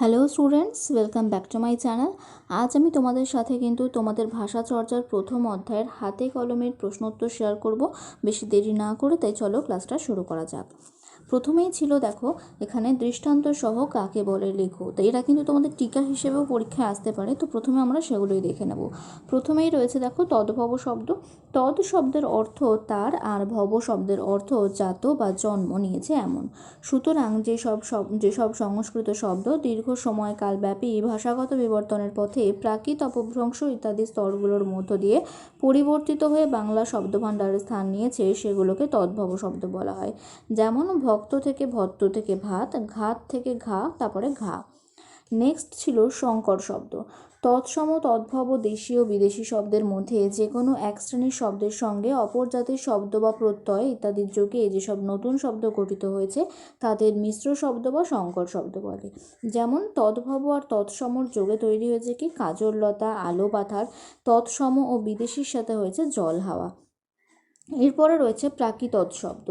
Hello students welcome back to my channel আজ আমি তোমাদের সাথে কিন্তু তোমাদের ভাষা চর্চার প্রথম অধ্যায়ের হাতে কলমের প্রশ্নোত্তর শেয়ার করব। বেশি দেরি না করে, তাই চলো ক্লাসটা শুরু করা যাক। প্রথমেই ছিল দেখো, এখানে দৃষ্টান্ত সহ কাকে বলে লেখো। তো এটা কিন্তু তোমাদের টিকা হিসেবেও পরীক্ষায় আসতে পারে, তো প্রথমে আমরা সেগুলোই দেখে নেব। প্রথমেই রয়েছে দেখো, তদ্ভব শব্দ। তদ শব্দের অর্থ তার আর ভব শব্দের অর্থ জাত বা জন্ম নিয়েছে এমন। সুতরাং যেসব সব যেসব সংস্কৃত শব্দ দীর্ঘ সময়কালব্যাপী ভাষাগত বিবর্তনের পথে প্রাকৃত অপভ্রংশ ইত্যাদি স্তরগুলোর মধ্য দিয়ে পরিবর্তিত হয়ে বাংলা শব্দভাণ্ডারে স্থান নিয়েছে সেগুলোকে তদ্ভব শব্দ বলা হয়। যেমন ভক্ত থেকে ভত্ত থেকে ভাত, ঘাত থেকে ঘা, তারপরে ঘা। নেক্সট ছিল শঙ্কর শব্দ। তৎসম তদ্ভব দেশীয় বিদেশি শব্দের মধ্যে যে কোনো এক শ্রেণির শব্দের সঙ্গে অপর জাতির শব্দ বা প্রত্যয় ইত্যাদির যোগে যেসব নতুন শব্দ গঠিত হয়েছে তাদের মিশ্র শব্দ বা সংকর শব্দ বলে। যেমন, তদ্ভব আর তৎসমর যোগে তৈরি হয়েছে কি? কাজললতা আলো পাথার, তৎসম ও বিদেশির সাথে হয়েছে জল হাওয়া। এরপরে রয়েছে প্রাকৃতৎ শব্দ।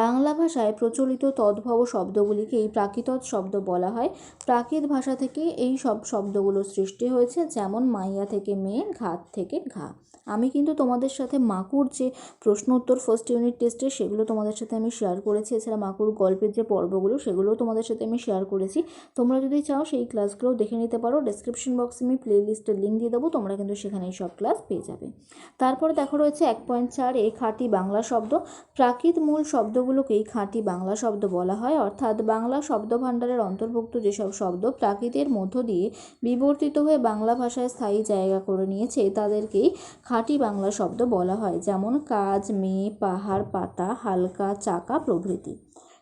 বাংলা ভাষায় প্রচলিত তদ্ভব শব্দগুলিকে এই প্রাকৃতৎ শব্দ বলা হয়। প্রাকৃত ভাষা থেকে এই সব শব্দগুলো সৃষ্টি হয়েছে, যেমন মাইয়া থেকে মেয়ে ঘাত থেকে ঘা। আমি কিন্তু তোমাদের সাথে মাকুর যে প্রশ্ন উত্তর ফার্স্ট ইউনিট টেস্টে সেগুলো তোমাদের সাথে আমি শেয়ার করেছি, এছাড়া মাকুর গল্পের যে পর্বগুলো সেগুলোও তোমাদের সাথে আমি শেয়ার করেছি। তোমরা যদি চাও সেই ক্লাসগুলো দেখে নিতে পারো ডেসক্রিপশন বক্সে আমি প্লে লিস্টের লিঙ্ক দিয়ে দেবো, তোমরা কিন্তু সেখানে এই সব ক্লাস পেয়ে যাবে। তারপরে দেখো রয়েছে এক পয়েন্ট চার, এ খাঁটি বাংলা শব্দ। প্রাকৃত মূল শব্দগুলোকেই খাঁটি বাংলা শব্দ বলা হয়। অর্থাৎ বাংলা শব্দভাণ্ডারের অন্তর্ভুক্ত যেসব শব্দ প্রাকৃতের মধ্য দিয়ে বিবর্তিত হয়ে বাংলা ভাষায় স্থায়ী জায়গা করে নিয়েছে, তাদেরকেই খাঁটি বাংলা শব্দ বলা হয়। যেমন কাজ, মেয়ে, পাহাড়, পাতা, হালকা, চাকা প্রভৃতি।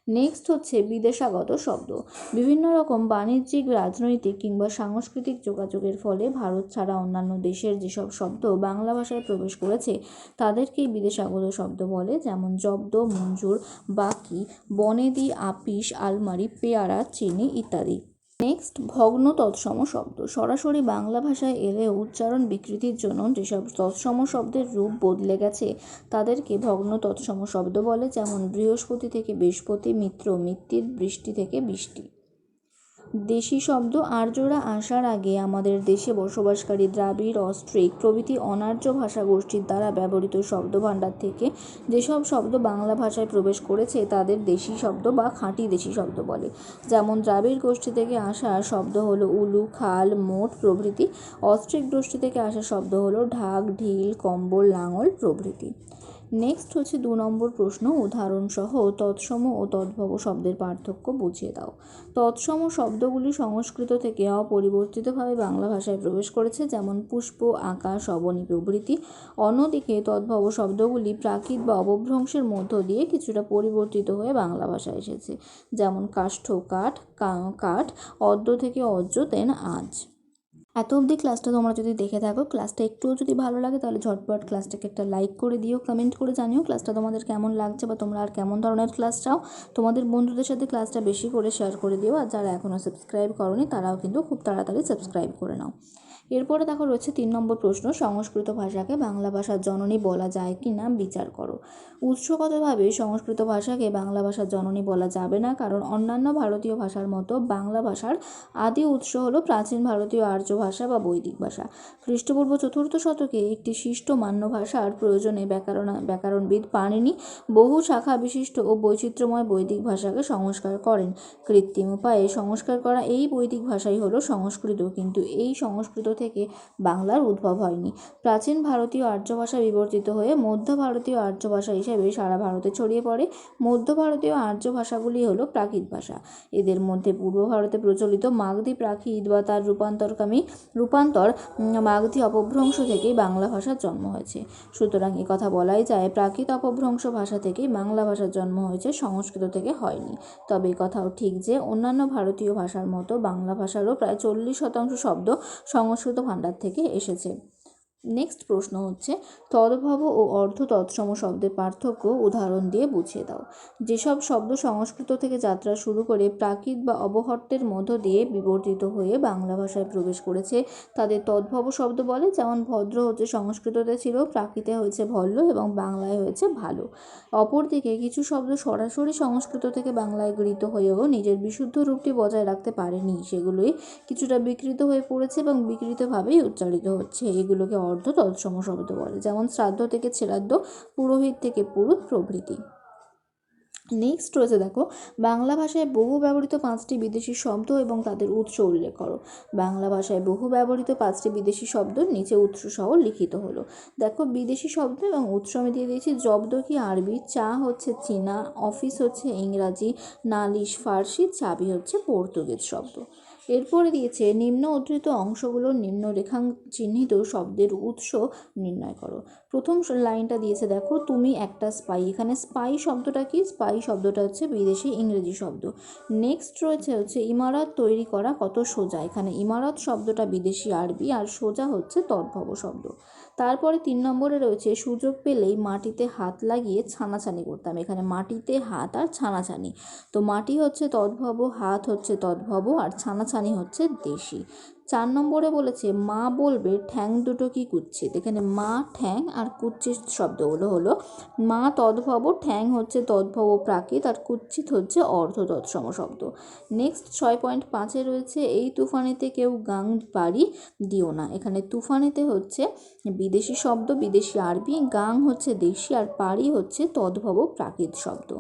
নেক্সট হচ্ছে বিদেশাগত শব্দ। বিভিন্ন রকম বাণিজ্যিক, রাজনৈতিক কিংবা সাংস্কৃতিক যোগাযোগের ফলে ভারত ছাড়া অন্যান্য দেশের যেসব শব্দ বাংলা ভাষায় প্রবেশ করেছে, তাদেরকেই বিদেশাগত শব্দ বলে, যেমন জব্দ, মঞ্জুর, বাকি, বনেদি, আপিস, আলমারি, পেয়ারা, চিনি ইত্যাদি। নেক্সট ভগ্ন তৎসম শব্দ। সরাসরি বাংলা ভাষায় এলে উচ্চারণ বিকৃতির জন্য যেসব তৎসম শব্দের রূপ বদলে গেছে, তাদেরকে ভগ্ন তৎসম শব্দ বলে, যেমন বৃহস্পতি থেকে বৃহস্পতি, মিত্র, মিত্তির, বৃষ্টি থেকে বৃষ্টি। দেশি শব্দ আর্যরা আসার আগে আমাদের দেশে বসবাসকারী দ্রাবিড়, অস্ট্রিক প্রভৃতি অনার্য ভাষা গোষ্ঠীর দ্বারা ব্যবহৃত শব্দভাণ্ডার থেকে যেসব শব্দ বাংলা ভাষায় প্রবেশ করেছে তাদের দেশি শব্দ বা খাঁটি দেশি শব্দ বলে। যেমন দ্রাবিড় গোষ্ঠী থেকে আসা শব্দ হলো উলু, খাল, মোট প্রভৃতি। অস্ট্রিক গোষ্ঠী থেকে আসা শব্দ হলো ঢাক, ঢিল, কম্বল, লাঙল প্রভৃতি। নেক্সট হচ্ছে দু নম্বর প্রশ্ন, উদাহরণসহ তৎসম ও তদ্ভব শব্দের পার্থক্য বুঝিয়ে দাও। তৎসম শব্দগুলি সংস্কৃত থেকে অপরিবর্তিতভাবে বাংলা ভাষায় প্রবেশ করেছে, যেমন পুষ্প, আকাশ, অবনী প্রভৃতি। অন্যদিকে তদ্ভব শব্দগুলি প্রাকৃত বা অবভ্রংশের মধ্য দিয়ে কিছুটা পরিবর্তিত হয়ে বাংলা ভাষায় এসেছে, যেমন কাষ্ঠ, কাঠ কাঠ, অদ্য থেকে অজ্য, তেন, আজ। এত অবধি ক্লাসটা তোমরা যদি দেখে থাকো ক্লাসটা একটুও যদি ভালো লাগে, তাহলে ঝটপট ক্লাসটাকে একটা লাইক করে দিও কমেন্ট করে জানিও ক্লাসটা তোমাদের কেমন লাগছে বা তোমরা আর কেমন ধরনের ক্লাস চাও। তোমাদের বন্ধুদের সাথে ক্লাসটা বেশি করে শেয়ার করে দিও, আর যারা এখনও সাবস্ক্রাইব করনি, তারাও কিন্তু খুব তাড়াতাড়ি সাবস্ক্রাইব করে নাও। এরপরে দেখো রয়েছে তিন নম্বর প্রশ্ন, সংস্কৃত ভাষাকে বাংলা ভাষার জননী বলা যায় কি না বিচার করো। উৎসগতভাবে সংস্কৃত ভাষাকে বাংলা ভাষার জননী বলা যাবে না, কারণ অন্যান্য ভারতীয় ভাষার মতো বাংলা ভাষার আদি উৎস হলো প্রাচীন ভারতীয় আর্য ভাষা বা বৈদিক ভাষা। খ্রিস্টপূর্ব চতুর্থ শতকে একটি শিষ্ট মান্য ভাষার প্রয়োজনে ব্যাকরণ ব্যাকরণবিদ পাণিনি বহু শাখা বিশিষ্ট ও বৈচিত্র্যময় বৈদিক ভাষাকে সংস্কার করেন। কৃত্রিম উপায়ে সংস্কার করা এই বৈদিক ভাষাই হলো সংস্কৃত, কিন্তু এই সংস্কৃত থেকে বাংলার উদ্ভব হয়নি। প্রাচীন ভারতীয় আর্য ভাষা বিবর্তিত হয়ে মধ্য ভারতীয় আর্য ভাষা হিসেবে সারা ভারতে ছড়িয়ে পড়ে। মধ্য ভারতীয় আর্য ভাষাগুলি হলো প্রাকৃত ভাষা। এদের মধ্যে পূর্ব ভারতে প্রচলিত মাগধী প্রাকৃত বা তার রূপান্তরকামী রূপান্তর মাগধি অপভ্রংশ থেকেই বাংলা ভাষার জন্ম হয়েছে। সুতরাং কথা বলাই যায়, প্রাকৃত অপভ্রংশ ভাষা থেকেই বাংলা ভাষার জন্ম হয়েছে, সংস্কৃত থেকে হয়নি। তবে কথাও ঠিক যে, অন্যান্য ভারতীয় ভাষার মতো বাংলা ভাষারও প্রায় চল্লিশ শতাংশ শব্দ সংস্কৃত ভাণ্ডার থেকে এসেছে। নেক্সট প্রশ্ন হচ্ছে, তদ্ভব ও অর্ধ তৎসম শব্দের পার্থক্য উদাহরণ দিয়ে বুঝিয়ে দাও। যেসব শব্দ সংস্কৃত থেকে যাত্রা শুরু করে প্রাকৃত বা অবহট্টের মধ্য দিয়ে বিবর্তিত হয়ে বাংলা ভাষায় প্রবেশ করেছে, তাদের তদ্ভব শব্দ বলে, যেমন ভদ্র হচ্ছে সংস্কৃততে ছিল, প্রাকৃতে হয়েছে ভল্ল এবং বাংলায় হয়েছে ভালো। অপরদিকে কিছু শব্দ সরাসরি সংস্কৃত থেকে বাংলায় গৃহীত হয়েও নিজের বিশুদ্ধ রূপটি বজায় রাখতে পারেনি। সেগুলোই কিছুটা বিকৃত হয়ে পড়েছে এবং বিকৃতভাবেই উচ্চারিত হচ্ছে। এগুলোকে অর্ধ তৎসম শব্দ বলে, যেমন শ্রাদ্ধ থেকে ছেড়াদ্দ পুরোহিত থেকে পুরুত প্রভৃতি। নেক্সট রয়েছে দেখো, বাংলা ভাষায় বহু ব্যবহৃত পাঁচটি বিদেশি শব্দ এবং তাদের উৎস উল্লেখ করো। বাংলা ভাষায় বহু ব্যবহৃত পাঁচটি বিদেশি শব্দ, নিচে উৎস সহ লিখিত হলো। দেখো, বিদেশি শব্দ এবং উৎস আমি দিয়ে দিয়েছি, জব্দ কি আরবি, চা হচ্ছে চীনা, অফিস হচ্ছে ইংরাজি, নালিশ ফার্সি, চাবি হচ্ছে পর্তুগিজ শব্দ। এরপরে দিয়েছে, নিম্ন উদ্ধৃত অংশগুলো নিম্ন রেখা চিহ্নিত শব্দের উৎস নির্ণয় করো। প্রথম লাইনটা দিয়েছে, দেখো, তুমি একটা স্পাই এখানে স্পাই শব্দটা কি? স্পাই শব্দটা হচ্ছে বিদেশি ইংরেজি শব্দ। নেক্সট রয়েছে হচ্ছে ইমারত তৈরি করা কত সোজা, এখানে ইমারত শব্দটা বিদেশি আরবি আর সোজা হচ্ছে তদ্ভব শব্দ। তারপরে তিন নম্বরে রয়েছে, সুযোগ পেলেই মাটিতে হাত লাগিয়ে ছানাছানি করতাম। এখানে মাটিতে হাত আর ছানাছানি। তো মাটি হচ্ছে তদ্ভব, হাত হচ্ছে তদ্ভব, আর ছানাছানি হচ্ছে দেশি। চার নম্বরে বলেছে, মা বলবে, ঠ্যাং দুটো কি কুচ্ছিত এখানে মা, ঠ্যাং আর কুচ্ছিত শব্দগুলো হলো, মা তদ্ভব, ঠ্যাং হচ্ছে তদ্ভব প্রাকৃত আর কুচ্ছিত হচ্ছে অর্ধ তৎসম শব্দ। নেক্সট ছয় পয়েন্ট পাঁচে রয়েছে, এই তুফানেতে কেউ গাং বাড়ি দিও না। এখানে তুফানেতে হচ্ছে বিদেশি শব্দ, বিদেশি আরবি, গাং হচ্ছে দেশি আর পাড়ি হচ্ছে তদ্ভব প্রাকৃত শব্দ।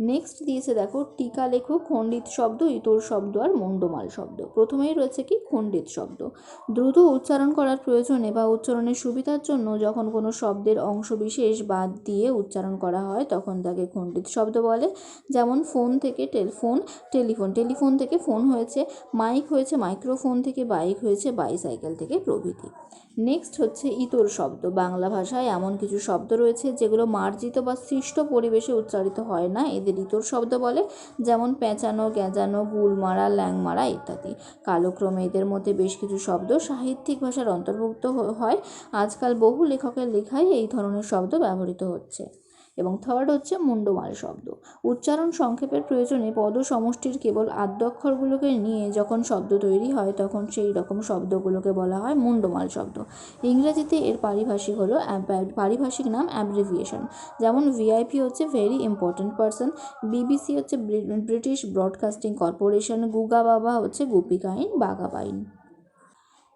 নেক্সট দিয়েছে দেখো, টিকা লেখো, খণ্ডিত শব্দ, ইতর শব্দ আর মুন্ডমাল শব্দ। প্রথমেই রয়েছে কি? খণ্ডিত শব্দ। দ্রুত উচ্চারণ করার প্রয়োজনে বা উচ্চারণের সুবিধার জন্য যখন কোনো শব্দের অংশবিশেষ বাদ দিয়ে উচ্চারণ করা হয়, তখন তাকে খণ্ডিত শব্দ বলে। যেমন ফোন থেকে টেলিফোন টেলিফোন। টেলিফোন থেকে ফোন হয়েছে, মাইক হয়েছে, মাইক্রোফোন থেকে বাইক হয়েছে, বাইসাইকেল থেকে প্রভৃতি। নেক্সট হচ্ছে ইতর শব্দ। বাংলা ভাষায় এমন কিছু শব্দ রয়েছে যেগুলো মার্জিত বা সৃষ্ট পরিবেশে উচ্চারিত হয় না। এদের ঋতুর শব্দ বলে, যেমন পেঁচানো গ্যাঁজানো গুল মারা, ল্যাং মারা ইত্যাদি। কালক্রমে এদের মধ্যে বেশ কিছু শব্দ সাহিত্যিক ভাষার অন্তর্ভুক্ত হয়। আজকাল বহু লেখকের লেখায় এই ধরনের শব্দ ব্যবহৃত হচ্ছে। এবং থার্ড হচ্ছে মুন্ডমাল শব্দ। উচ্চারণ সংক্ষেপের প্রয়োজনে পদ সমষ্টির কেবল আদ্যক্ষরগুলোকে নিয়ে যখন শব্দ তৈরি হয়, তখন সেই রকম শব্দগুলোকে বলা হয় মুন্ডমাল শব্দ। ইংরেজিতে এর পারিভাষিক হলো পারিভাষিক নাম অ্যাব্রিভিয়েশন যেমন ভিআইপি হচ্ছে ভেরি ইম্পর্ট্যান্ট পারসন বিবিসি হচ্ছে ব্রিটিশ ব্রডকাস্টিং কর্পোরেশন গুগা বাবা হচ্ছে গুপিকাইন বাগাবাইন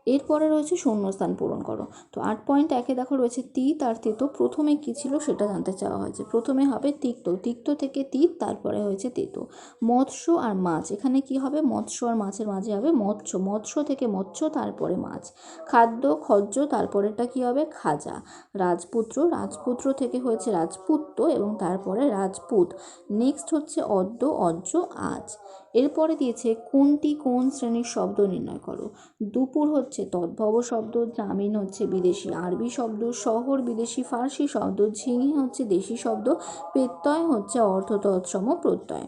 এরপরে রয়েছে শূন্যস্থান পূরণ করো। তো আট পয়েন্ট একে দেখো রয়েছে তিত আর তেতো। প্রথমে কী ছিল সেটা জানতে চাওয়া হয়েছে। প্রথমে হবে তিক্ত। তিক্ত থেকে তিত তারপরে হয়েছে তেতো। মৎস্য আর মাছ। এখানে কি হবে? মৎস্য আর মাছের মাঝে হবে মৎস্য। মৎস্য থেকে মৎস্য, তারপরে মাছ। খাদ্য খজ্জ তারপরেরটা কি হবে? খাজা। রাজপুত্র। রাজপুত্র থেকে হয়েছে রাজপুত্র এবং তারপরে রাজপুত। নেক্সট হচ্ছে অদ্য অজ্জ আজ। এরপরে দিয়েছে কোনটি কোন শ্রেণির শব্দ নির্ণয় করো। দুপুর হচ্ছে তদ্ভব শব্দ জামিন হচ্ছে বিদেশি। আরবি শব্দ শহর বিদেশি, ফার্সি শব্দ ঝিঙে হচ্ছে দেশি শব্দ প্রত্যয় হচ্ছে অর্থ তৎসম, প্রত্যয়।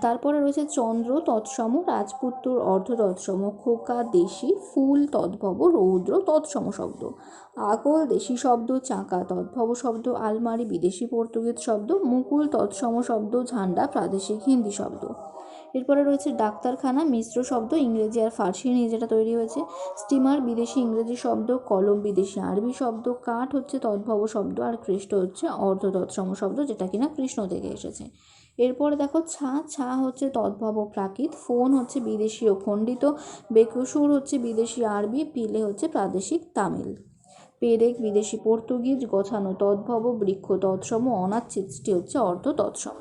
তারপরে রয়েছে চন্দ্র তৎসম, রাজপুত্র অর্ধ তৎসম, খোকা দেশি, ফুল তদ্ভব, রৌদ্র তৎসম শব্দ। আকল দেশি শব্দ, চাকা তদ্ভব শব্দ, আলমারি বিদেশি পর্তুগিজ শব্দ, মুকুল তৎসম শব্দ, ঝান্ডা প্রাদেশিক হিন্দি শব্দ। এরপরে রয়েছে ডাক্তারখানা, মিশ্র শব্দ ইংরেজি আর ফার্সি নিয়ে যেটা তৈরি হয়েছে। স্টিমার, বিদেশি ইংরেজি শব্দ, কলম, বিদেশি আরবি শব্দ, কাঠ হচ্ছে তদ্ভব শব্দ আর কৃষ্ট হচ্ছে অর্ধ তৎসম শব্দ যেটা কিনা কৃষ্ণ থেকে এসেছে। এরপরে দেখো, ছা ছা হচ্ছে তদ্ভব প্রাকৃত, ফোন হচ্ছে বিদেশি ও খণ্ডিত, বেকসুর হচ্ছে বিদেশি আরবি, পিলে হচ্ছে প্রাদেশিক তামিল। পেরেক, বিদেশি পর্তুগিজ, গোছানো তদ্ভব, বৃক্ষ তৎসম অনাথ সৃষ্টি হচ্ছে অর্ধ তৎসম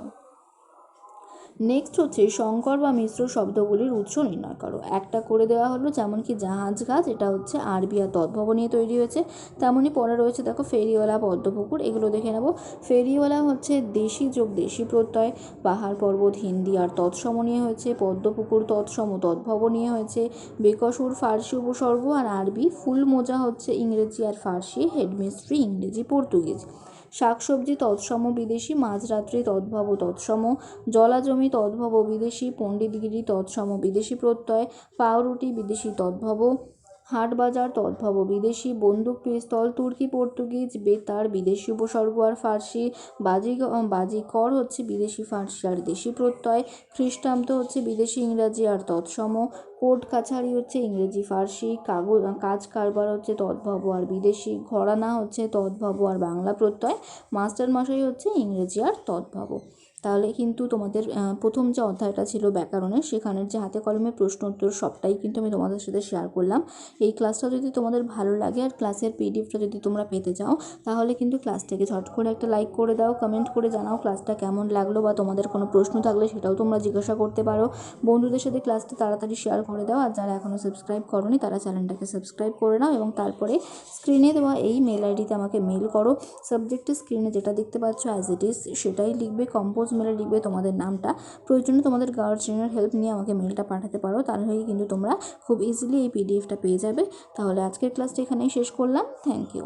নেক্সট হচ্ছে সংকর বা মিশ্র শব্দগুলির উৎস নির্ণয় করো। একটা করে দেওয়া হলো যেমন কি জাহাজ গাছ এটা হচ্ছে আরবি আর তদ্ভব নিয়ে তৈরি হয়েছে। তেমনই পরে রয়েছে দেখো ফেরিওয়ালা, পদ্মপুকুর, এগুলো দেখে নেব। ফেরিওয়ালা হচ্ছে দেশি যোগ দেশি প্রত্যয়, পাহাড় পর্বত, হিন্দি আর তৎসম নিয়ে হয়েছে, পদ্মপুকুর তৎসম তদ্ভব নিয়ে হয়েছে, বেকসুর ফার্সি উপসর্গ আর আরবি ফুল মোজা হচ্ছে ইংরেজি আর ফার্সি, হেডমিস্ট্রি ইংরেজি, পর্তুগিজ। শাকসবজি তৎসম বিদেশি, মাঝরাত্রি তদ্ভব তৎসম, জলাজমি তদ্ভব বিদেশি, পণ্ডিতগিরি তৎসম বিদেশি প্রত্যয়, পাউরুটি বিদেশি তদ্ভব হাট বাজার তদ্ভব বিদেশি বন্দুক পিস্তল, তুর্কি, পর্তুগিজ, বেতার, বিদেশি উপসর্গ আর ফার্সি, বাজি বাজিকর হচ্ছে বিদেশি ফার্সি আর দেশি প্রত্যয়, খ্রিস্টাব্দ হচ্ছে বিদেশি ইংরাজি আর তৎসম কোর্ট কাছারি হচ্ছে ইংরেজি ফার্সি, কাগজ কাজ কারবার হচ্ছে তদ্ভব আর বিদেশি, ঘরানা হচ্ছে তদ্ভব আর বাংলা প্রত্যয় মাস্টার মশাই হচ্ছে ইংরেজি আর তদ্ভব তাহলে কিন্তু তোমাদের প্রথম যে অধ্যায়টা ছিল ব্যাকরণের, সেখানের যে হাতে কলমে প্রশ্ন উত্তর সবটাই কিন্তু আমি তোমাদের সাথে শেয়ার করলাম। এই ক্লাসটা যদি তোমাদের ভালো লাগে আর ক্লাসের পিডিএফটা যদি তোমরা পেতে চাও, তাহলে কিন্তু ক্লাসটাকে ঝট করে একটা লাইক করে দাও কমেন্ট করে জানাও ক্লাসটা কেমন লাগল বা তোমাদের কোনো প্রশ্ন থাকলে সেটাও তোমরা জিজ্ঞাসা করতে পারো। বন্ধুদের সাথে ক্লাসটা তাড়াতাড়ি শেয়ার করে দাও, আর যারা এখনও সাবস্ক্রাইব করনি, তারা চ্যানেলটাকে সাবস্ক্রাইব করে নাও এবং তারপরে স্ক্রিনে দেওয়া এই মেল আইডিতে আমাকে মেল করো। সাবজেক্টের স্ক্রিনে যেটা দেখতে পাচ্ছ অ্যাজ ইট ইজ সেটাই লিখবে কম্পোজ মেলে লিখবে তোমাদের নামটা। প্রয়োজনে তোমাদের গার্জিয়ানের হেল্প নিয়ে আমাকে মেলটা পাঠাতে পারো, তাহলে কিন্তু তোমরা খুব ইজিলি এই পিডিএফটা পেয়ে যাবে। তাহলে আজকের ক্লাসটা এখানেই শেষ করলাম। Thank you